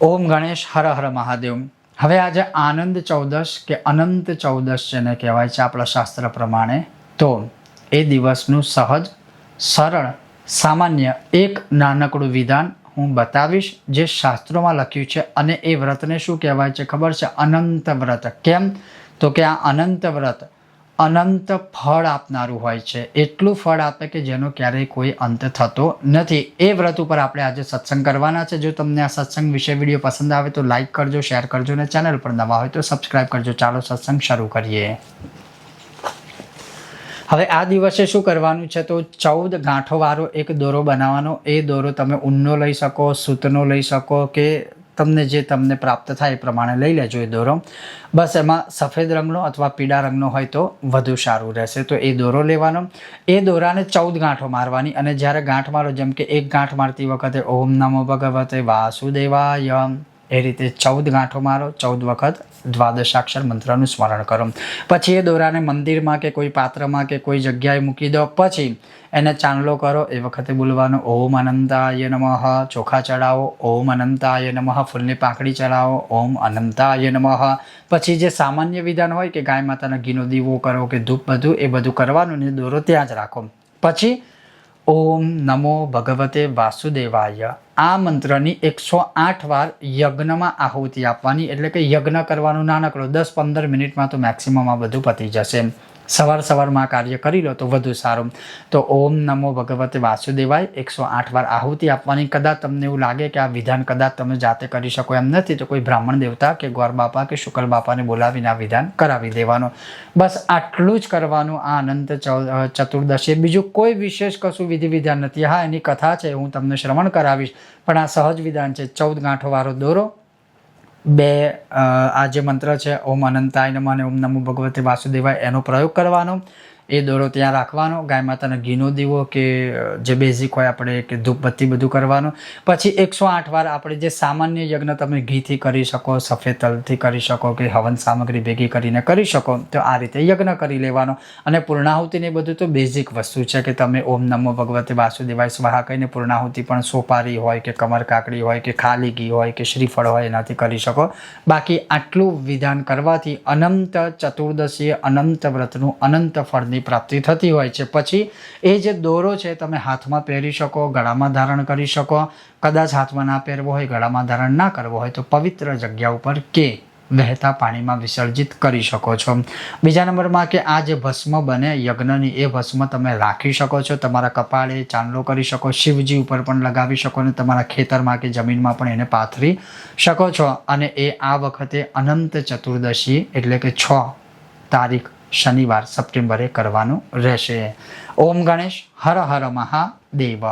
ઓમ ગણેશ હર હર મહાદેવ. હવે આજે આનંદ ચૌદશ કે અનંત ચૌદશ જેને કહેવાય છે આપણા શાસ્ત્ર પ્રમાણે, તો એ દિવસનું સહજ, સરળ, સામાન્ય, એક નાનકડું વિધાન હું બતાવીશ જે શાસ્ત્રોમાં લખ્યું છે અને એ વ્રતને શું કહેવાય છે ખબર છે? અનંત વ્રત. કેમ? તો કે આ અનંત વ્રત અનંત ફળ આપનારું હોય છે. એટલું ફળ આપે કે જેનો ક્યારેય કોઈ અંત થતો નથી. એ વ્રત ઉપર આપણે આજે સત્સંગ કરવાના છે. જો તમને આ સત્સંગ વિશે વીડિયો પસંદ આવે તો લાઈક કરજો, શેર કરજો અને ચેનલ પર નવા હોય તો સબસ્ક્રાઈબ કરજો. ચાલો સત્સંગ શરૂ કરીએ. હવે આ દિવસે શું કરવાનું છે તો ચૌદ ગાંઠોવાળો એક દોરો બનાવવાનો. એ દોરો તમે ઊનનો લઈ શકો, સૂતનો લઈ શકો કે તમને જે તમને પ્રાપ્ત થાય એ પ્રમાણે લઈ લેજો એ દોરો. બસ એમાં સફેદ રંગનો અથવા પીળા રંગનો હોય તો વધુ સારું રહેશે. તો એ દોરો લેવાનો. એ દોરાને ચૌદ ગાંઠો મારવાની અને જ્યારે ગાંઠ મારો, જેમ કે એક ગાંઠ મારતી વખતે ઓમ નમો ભગવતે વાસુદેવાય. એ રીતે ચૌદ ગાંઠો મારો, ચૌદ વખત દ્વાદશાક્ષર મંત્રનું સ્મરણ કરો. પછી એ દોરાને મંદિરમાં કે કોઈ પાત્રમાં કે કોઈ જગ્યાએ મૂકી દો. પછી એને ચાંદલો કરો. એ વખતે બોલવાનો, ઓમ અનંતાય નમઃ. ચોખા ચડાવો. ઓમ અનંતાય નમઃ. ફૂલની પાંખડી ચડાવો. ઓમ અનંતાય નમઃ. પછી જે સામાન્ય વિધાન હોય કે ગાય માતાના ઘીનો દીવો કરો કે ધૂપ બધું, એ બધું કરવાનું ને દોરો ત્યાં જ રાખો. પછી ઓમ નમો ભગવતે વાસુદેવાય. આ મંત્રની એકસો આઠ વાર યજ્ઞમાં આહુતિ આપવાની, એટલે કે યજ્ઞ કરવાનું નાનકડો દસ પંદર મિનિટમાં તો મેક્સિમમ આ બધું પતી જશે. સવાર સવારમાં કાર્ય કરી લો તો વધુ સારું. તો ઓમ નમો ભગવતે વાસુદેવાય, એકસો આઠ વાર આહુતિ આપવાની. કદાચ તમને એવું લાગે કે આ વિધાન કદાચ તમે જાતે કરી શકો એમ નથી, તો કોઈ બ્રાહ્મણ દેવતા કે ગોર બાપા કે શુકલ બાપાને બોલાવીને આ વિધાન કરાવી દેવાનું. બસ આટલું જ કરવાનું, આ અનંત ચતુર્દશી. બીજું કોઈ વિશેષ કશું વિધિ વિધાન નથી. હા, એની કથા છે, હું તમને શ્રવણ કરાવીશ. પણ આ સહજ વિધાન છે, ચૌદ ગાંઠો વાળો દોરો બે આ જે મંત્ર છે, ઓમ અનંતાય નમઃ અને ઓમ નમો ભગવતે વાસુદેવાય, એનો પ્રયોગ કરવાનો. એ દોરો ત્યાં રાખવાનો, ગાય માતાના ઘીનો દીવો કે જે બેઝિક હોય આપણે, કે ધૂપબત્તી બધું કરવાનું. પછી એકસો આઠ વાર આપણે જે સામાન્ય યજ્ઞ તમે ઘીથી કરી શકો સફેદ તલથી કરી શકો કે હવન સામગ્રી ભેગી કરીને કરી શકો, તો આ રીતે યજ્ઞ કરી લેવાનો. અને પૂર્ણાહુતિને બધું તો બેઝિક વસ્તુ છે કે તમે ઓમ નમો ભગવતે વાસુદેવાય સ્વાહા કહીને પૂર્ણાહુતિ પણ સોપારી હોય કે કમર કાકડી હોય કે ખાલી ઘી હોય કે શ્રીફળ હોય એનાથી કરી શકો. બાકી આટલું વિધાન કરવાથી અનંત ચતુર્દશીએ અનંત વ્રતનું અનંત ફળની પ્રાપ્તિ થતી હોય છે. પછી એ જે દોરો છે, તમે હાથમાં પહેરી શકો, ગળામાં ધારણ કરી શકો. કદાચ હાથમાં ના પહેરવો હોય, ગળામાં ધારણ ના કરવો હોય, તો પવિત્ર જગ્યા ઉપર કે વહેતા પાણીમાં વિસર્જિત કરી શકો છો. બીજા નંબરમાં કે આ જે ભસ્મ બને, યજ્ઞની, એ ભસ્મ તમે રાખી શકો છો. તમારા કપાળે ચાંદલો કરી શકો, શિવજી ઉપર પણ લગાવી શકો અને તમારા ખેતરમાં કે જમીનમાં પણ એને પાથરી શકો છો. અને એ આ વખતે અનંત ચતુર્દશી એટલે કે છ તારીખ શનિવાર સપ્ટેમ્બરે કરવાનું રહેશે. ઓમ ગણેશ હર હર મહાદેવ.